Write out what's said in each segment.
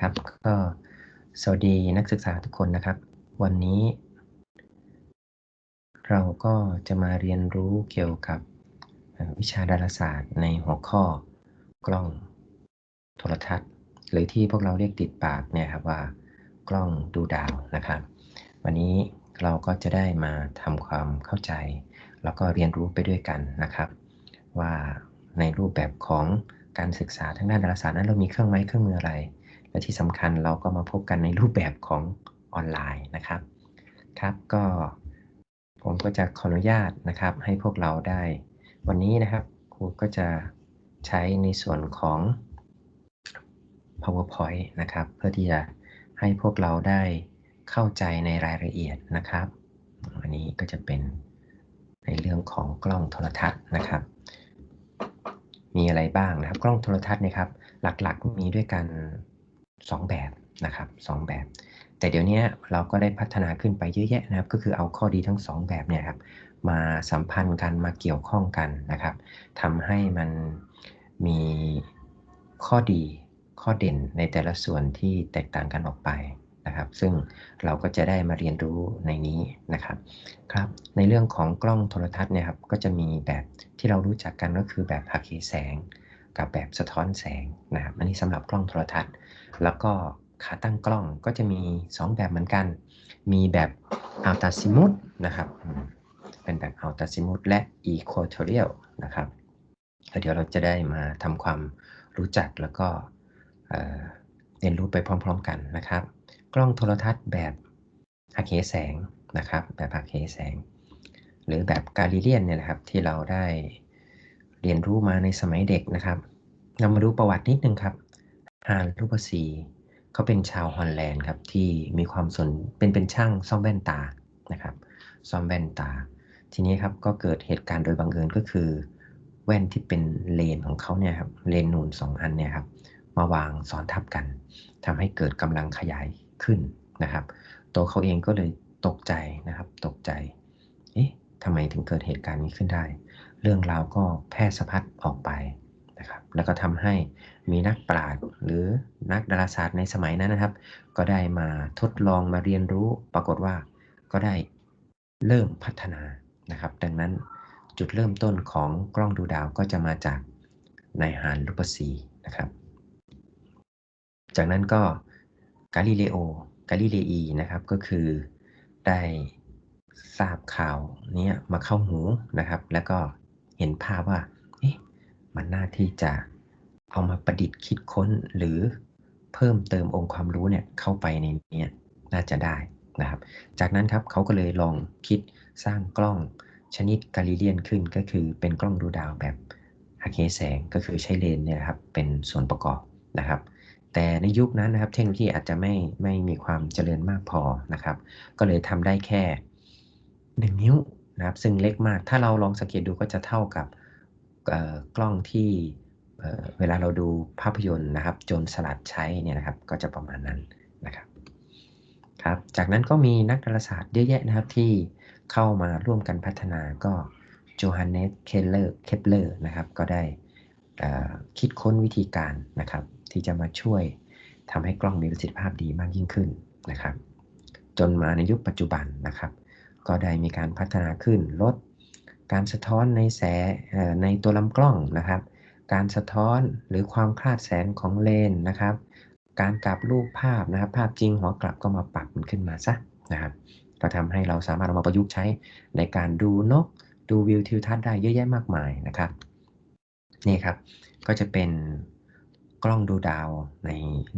ครับก็สวัสดีนักศึกษาทุกคนนะครับ วันนี้ เราก็จะมาเรียนรู้เกี่ยวกับวิชาดาราศาสตร์ในหัวข้อกล้องโทรทัศน์ หรือที่พวกเราเรียกติดปากเนี่ยครับว่ากล้องดูดาวนะครับ วันนี้เราก็จะได้มาทำความเข้าใจ แล้วก็เรียนรู้ไปด้วยกันนะครับ ว่าในรูปแบบของการศึกษาทางด้านดาราศาสตร์นั้นเรามีเครื่องไม้เครื่องมืออะไร และที่สำคัญเราก็มาพบกันในรูปแบบของออนไลน์นะครับ ครับก็ผมก็จะขออนุญาตนะครับ ให้พวกเราได้ วันนี้นะครับครูก็จะใช้ในส่วนของ powerpoint นะครับ เพื่อที่จะให้พวกเราได้เข้าใจในรายละเอียดนะครับ อันนี้ก็จะเป็นในเรื่องของกล้องโทรทัศน์นะครับ มีอะไรบ้างนะครับ กล้องโทรทัศน์นะครับ หลักๆมีด้วยกัน 2 แบบนะครับ2แบบ แต่เดี๋ยวนี้เราก็ได้พัฒนาขึ้นไปเยอะแยะนะครับ ก็คือเอาข้อดีทั้ง 2 แบบเนี่ยครับมาสัมพันธ์กันมาเกี่ยวข้องกันนะครับทำให้มันมีข้อดีข้อเด่นในแต่ละส่วนที่แตกต่างกันออกไปนะครับ ซึ่งเราก็จะได้มาเรียนรู้ในนี้นะครับครับ ในเรื่องของกล้องโทรทัศน์เนี่ยครับก็จะมีแบบที่เรารู้จักกันก็คือแบบหักเหแสง กับแบบสะท้อนแสงนะครับอันนี้สำหรับกล้องโทรทัศน์ แล้วก็ขาตั้งกล้องก็จะมี 2 แบบเหมือนกัน มีแบบอัลตาซิมุตนะครับเป็นแบบอัลตาซิมุตและอีโควอเทเรียลนะครับเดี๋ยวเราจะได้มาทำความรู้จักแล้วก็เรียนรู้ไปพร้อม ๆกันนะครับ กล้องโทรทัศน์แบบหักเหแสงนะครับ แบบหักเหแสง หรือแบบกาลิเลียนเนี่ยนะครับที่เราได้ เรียนรู้มาในสมัยเด็กนะครับ เรามาดูประวัตินิดนึงครับฮานลูปซีเขาเป็นชาวฮอลแลนด์ครับที่มีความสนเป็นเป็นช่างซ่อมแว่นตานะครับซ่อมแว่นตา ทีนี้ครับก็เกิดเหตุการณ์โดยบังเอิญก็คือ แว่นที่เป็นเลนของเขาเนี่ยครับเลนนูน2อันเนี่ยครับมาวางซ้อนทับกันทำให้เกิดกำลังขยายขึ้นนะครับตัวเขาเองก็เลยตกใจนะครับ ตกใจ เอ๊ะทำไมถึงเกิดเหตุการณ์นี้ขึ้นได้ เรื่องราวก็แพร่สะพัดออกไปนะครับ แล้วก็ทำให้มีนักปราชญ์หรือนักดาราศาสตร์ในสมัยนั้นนะครับ ก็ได้มาทดลองมาเรียนรู้ ปรากฏว่าก็ได้เริ่มพัฒนานะครับ ดังนั้นจุดเริ่มต้นของกล้องดูดาวก็จะมาจากนายฮานลูปซีนะครับ จากนั้นก็กาลิเลโอกาลิเลอีนะครับก็คือได้ทราบข่าวนี้มาเข้าหูนะครับ แล้วก็ เห็นภาพว่ามันน่าที่จะเอามาประดิษฐ์คิดค้นหรือเพิ่มเติมองค์ความรู้เนี่ยเข้าไปในนี้น่าจะได้นะครับ จากนั้นครับเขาก็เลยลองคิดสร้างกล้องชนิดกาลิเลียนขึ้นก็คือเป็นกล้องดูดาวแบบหักเหแสงก็คือใช้เลนเนี่ยครับเป็นส่วนประกอบนะครับ แต่ในยุคนั้นนะครับเทคโนโลยีอาจจะไม่ไม่มีความเจริญมากพอนะครับ ก็เลยทำได้แค่ 1 นิ้ว นะครับซึ่งเล็กมาก ถ้าเราลองสังเกตดูก็จะเท่ากับกล้องที่เวลาเราดูภาพยนตร์นะครับจนสลัดใช้เนี่ยนะครับก็จะประมาณนั้นนะครับครับ จากนั้นก็มีนักดาราศาสตร์เยอะแยะนะครับที่เข้ามาร่วมกันพัฒนาก็โจฮันเนสเคเลอร์เคปเลอร์นะครับก็ได้คิดค้นวิธีการนะครับที่จะมาช่วยทำให้กล้องมีประสิทธิภาพดีมากยิ่งขึ้นนะครับ จนมาในยุคปัจจุบันนะครับ ก็ได้มีการพัฒนาขึ้นลดการสะท้อนในแสในตัวลำกล้องนะครับ การสะท้อนหรือความคลาดแสงของเลนนะครับ การกลับรูปภาพนะครับ ภาพจริงหัวกลับก็มาปรับมันขึ้นมาซะนะครับก็ทำให้เราสามารถเอามาประยุกต์ใช้ในการดูนก ดูวิวทิวทัศน์ได้เยอะแยะมากมายนะครับนี่ครับก็จะเป็นกล้องดูดาวใน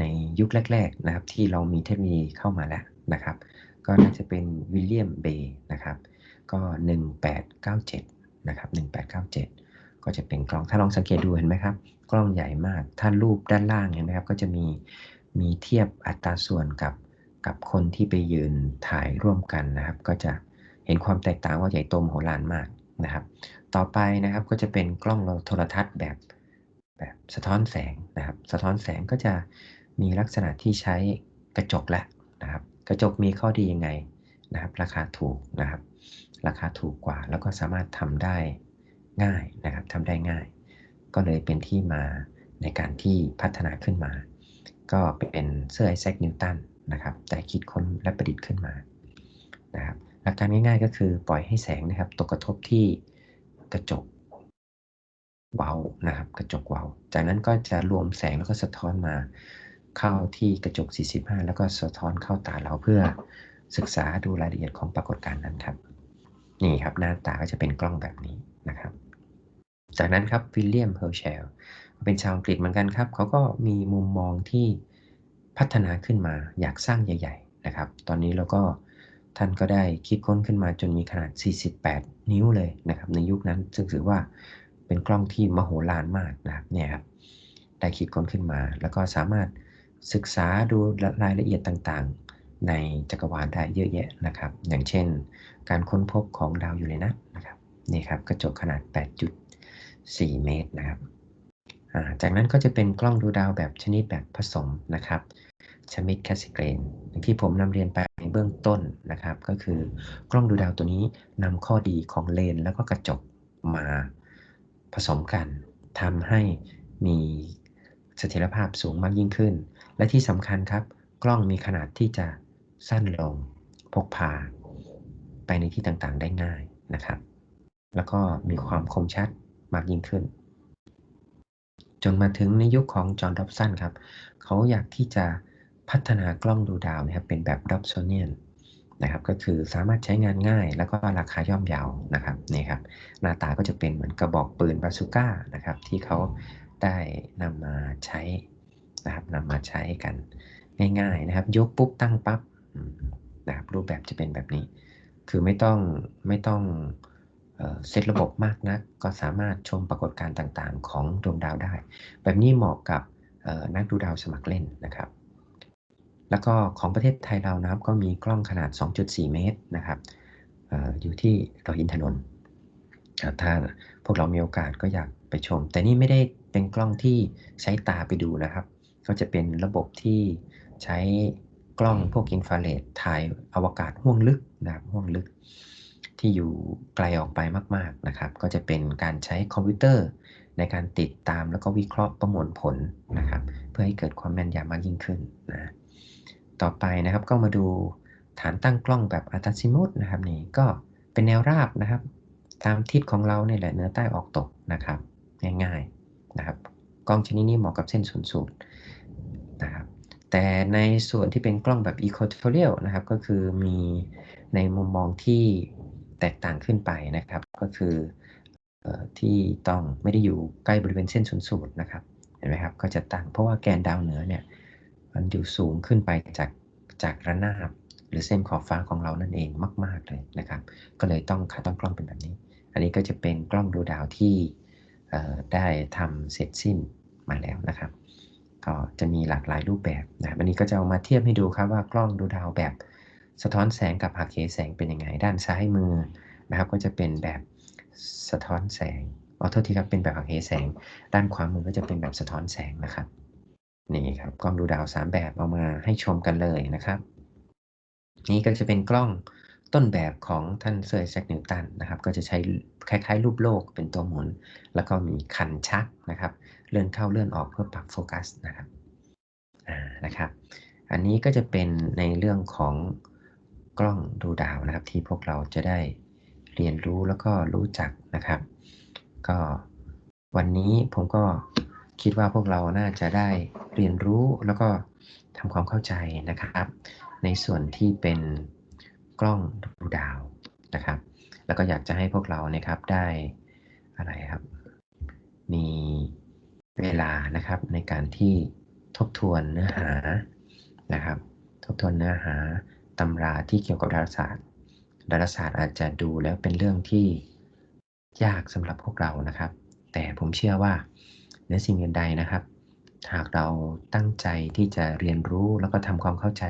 ในยุคแรก ๆนะครับ ที่เรามีเทคโนโลยีเข้ามาแล้วนะครับ ก็น่าจะเป็นวิลเลียมเบย์นะครับ ก็ 1897 นะครับ 1897 ก็จะเป็นกล้อง ถ้าลองสังเกตดูเห็นไหมครับ กล้องใหญ่มาก ถ้ารูปด้านล่างเห็นไหมครับ ก็จะมีมีเทียบอัตราส่วนกับกับคนที่ไปยืนถ่ายร่วมกันนะครับ ก็จะเห็นความแตกต่างว่าใหญ่โตมโหฬารมากนะครับ ต่อไปนะครับก็จะเป็นกล้องโทรทัศน์แบบแบบสะท้อนแสงนะครับ สะท้อนแสงก็จะมีลักษณะที่ใช้กระจกและนะครับ ระจกมีข้อดียังไงนะครับ ราคาถูกนะครับ ราคาถูกกว่า แล้วก็สามารถทำได้ง่ายนะครับทำได้ง่าย ก็เลยเป็นที่มาในการที่พัฒนาขึ้นมา ก็เป็นเซอร์ไอแซคนิวตันนะครับได้คิดค้นและประดิษฐ์ขึ้นมานะครับหลักการง่ายๆก็คือปล่อยให้แสงนะครับตกกระทบที่กระจกเว้านะครับ กระจกเว้าจากนั้นก็จะรวมแสงแล้วก็สะท้อนมา เข้าที่กระจก 45 แล้วก็สะท้อนเข้าตาเราเพื่อศึกษาดูรายละเอียดของปรากฏการณ์นั้นครับ นี่ครับหน้าตาก็จะเป็นกล้องแบบนี้นะครับ จากนั้นครับวิลเลียมเฮอร์เชลเป็นชาวอังกฤษเหมือนกันครับ เขาก็มีมุมมองที่พัฒนาขึ้นมาอยากสร้างใหญ่ ๆ นะครับ ตอนนี้เราก็ท่านก็ได้คิดค้นขึ้นมาจนมีขนาด 48 นิ้วเลยนะครับ ในยุคนั้นซึ่งถือว่าเป็นกล้องที่มโหฬารมากนะครับเนี่ยครับได้คิดค้นขึ้นมา แล้วก็สามารถ ศึกษาดูรายละเอียดต่างๆ ในจักรวาลได้เยอะแยะนะครับ อย่างเช่น การค้นพบของดาวยูเรนัสนะครับนี่ครับกระจกขนาด 8.4 เมตรนะครับจากนั้นก็จะเป็นกล้องดูดาวแบบชนิดแบบผสมนะครับชมิดแคสซิเกรนที่ผมนำเรียนไปในเบื้องต้นนะครับ ก็คือกล้องดูดาวตัวนี้นำข้อดีของเลน แล้วก็กระจกมาผสมกันทำให้มี เสถียรภาพสูงมากยิ่งขึ้น และที่สำคัญครับ กล้องมีขนาดที่จะสั้นลง พกพา ไปในที่ต่างๆ ได้ง่ายนะครับ แล้วก็มีความคมชัดมากยิ่งขึ้น จนมาถึงในยุคของจอห์นดับสันครับ เขาอยากที่จะพัฒนากล้องดูดาวนะครับเป็นแบบดับโซเนียนนะครับก็คือสามารถใช้งานง่ายแล้วก็ราคาย่อมเยานะครับนี่ครับหน้าตาก็จะเป็นเหมือนกระบอกปืนบาซูก้านะครับที่เขาได้นำมา ช้นะครับนำมาใช้กันง่ายๆนะครับ ยกปุ๊บตั้งปั๊บนะครับรูปแบบจะเป็นแบบนี้ คือไม่ต้องไม่ต้องเซตระบบมากนะัก ก็สามารถชมปรากฏการณ์ต่างๆ ของดวงดาวได้ แบบนี้เหมาะกับนักดูดาวสมัครเล่นนะครับ แล้วก็ของประเทศไทยเรานะครับ ก็มีกล้องขนาด 2.4 เมตรนะครับออยู่ที่ดอยอินทนนท์ถ้าพวกเรามีโอกาสก็อยากไปชม แต่นี่ไม่ได้ เป็นกล้องที่ใช้ตาไปดูนะครับ ก็จะเป็นระบบที่ใช้กล้องพวกอินฟราเรดถ่ายอวกาศห่วงลึกนะครับห่วงลึก ที่อยู่ไกลออกไปมากๆนะครับ ก็จะเป็นการใช้คอมพิวเตอร์ในการติดตามแล้วก็วิเคราะห์ประมวลผลนะครับ เพื่อให้เกิดความแม่นยำมากยิ่งขึ้นนะต่อไปนะครับก็มาดูฐานตั้งกล้องแบบอัตซิมุตนะครับนี่ก็เป็นแนวราบนะครับ ตามทิศของเราเนี่ยแหละเนื้อใต้ออกตกนะครับ ง่ายๆ กล้องชนิดนี้เหมาะกับเส้นศูนย์สูตรนะครับแต่ในส่วนที่เป็นกล้องแบบ equatorial นะครับก็คือมีในมุมมองที่แตกต่างขึ้นไปนะครับ ก็คือที่ต้องไม่ได้อยู่ใกล้บริเวณเส้นศูนย์สูตรนะครับเห็นไหมครับก็จะตั้งเพราะว่าแกนดาวเหนือเนี่ยมันอยู่สูงขึ้นไปจากจากระนาบหรือเส้นขอบฟ้าของเรานั่นเองมาก ๆเลยนะครับ ก็เลยต้องขาตั้งกล้องเป็นแบบนี้ อันนี้ก็จะเป็นกล้องดูดาวที่ ได้ทำเสร็จสิ้นมาแล้วนะครับ ก็จะมีหลากหลายรูปแบบนะวันนี้ก็จะเอามาเทียบให้ดูครับว่ากล้องดูดาวแบบสะท้อนแสงกับหักเหแสงเป็นยังไง ด้านซ้ายมือนะครับ ก็จะเป็นแบบสะท้อนแสงออโทษทีครับเป็นแบบหักเหแสง ด้านขวามือก็จะเป็นแบบสะท้อนแสงนะครับนี่ครับกล้องดูดาว 3 แบบเอามาให้ชมกันเลยนะครับ นี่ก็จะเป็นกล้อง ต้นแบบของท่านเซอร์แซกนิวตันนะครับ ก็จะใช้คล้ายๆ รูปโลกเป็นตัวหมุน แล้วก็มีคันชักนะครับ เลื่อนเข้าเลื่อนออกเพื่อปรับโฟกัสนะครับอ่านะครับ อันนี้ก็จะเป็นในเรื่องของกล้องดูดาวนะครับ ที่พวกเราจะได้เรียนรู้แล้วก็รู้จักนะครับ ก็วันนี้ผมก็คิดว่าพวกเราน่าจะได้เรียนรู้แล้วก็ทำความเข้าใจนะครับ ในส่วนที่เป็น กล้องดูดาวนะครับ แล้วก็อยากจะให้พวกเรานะครับได้อะไรครับ มีเวลานะครับในการที่ทบทวนเนื้อหานะครับ ทบทวนเนื้อหาตำราที่เกี่ยวกับดาราศาสตร์ ดาราศาสตร์อาจจะดูแล้วเป็นเรื่องที่ยากสำหรับพวกเรานะครับ แต่ผมเชื่อว่าเนื้อสิ่งอื่นใดนะครับ หากเราตั้งใจที่จะเรียนรู้แล้วก็ทำความเข้าใจ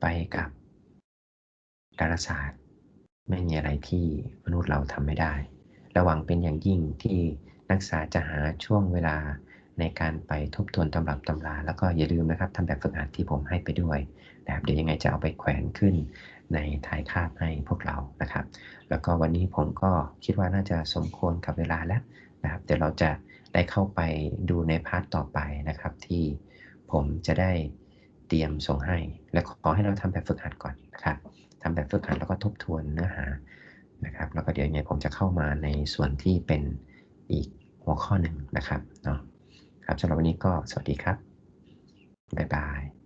ไปกับ ดาราศาสตร์ ไม่มีอะไรที่มนุษย์เราทำไม่ได้ ระวังเป็นอย่างยิ่งที่นักศึกษาจะหาช่วงเวลาในการไปทบทวนตำรับตำรา แล้วก็อย่าลืมนะครับทำแบบฝึกหัดที่ผมให้ไปด้วยนะครับเดี๋ยวยังไงจะเอาไปแขวนขึ้นในท้ายคาบให้พวกเรานะครับ แล้วก็วันนี้ผมก็คิดว่าน่าจะสมควรกับเวลาแล้วนะครับเดี๋ยวเราจะได้เข้าไปดูในพาร์ทต่อไปนะครับ ที่ผผมจะได้เตรียมส่งให้ และขอให้เราทำแบบฝึกหัดก่อนนะครับ ทำแบบฝึกหัดแล้วก็ทบทวนเนื้อหานะครับ แล้วก็เดี๋ยวยังไงผมจะเข้ามาในส่วนที่เป็นอีกหัวข้อหนึ่งนะครับเนาะครับสำหรับวันนี้ก็สวัสดีครับบ๊ายบาย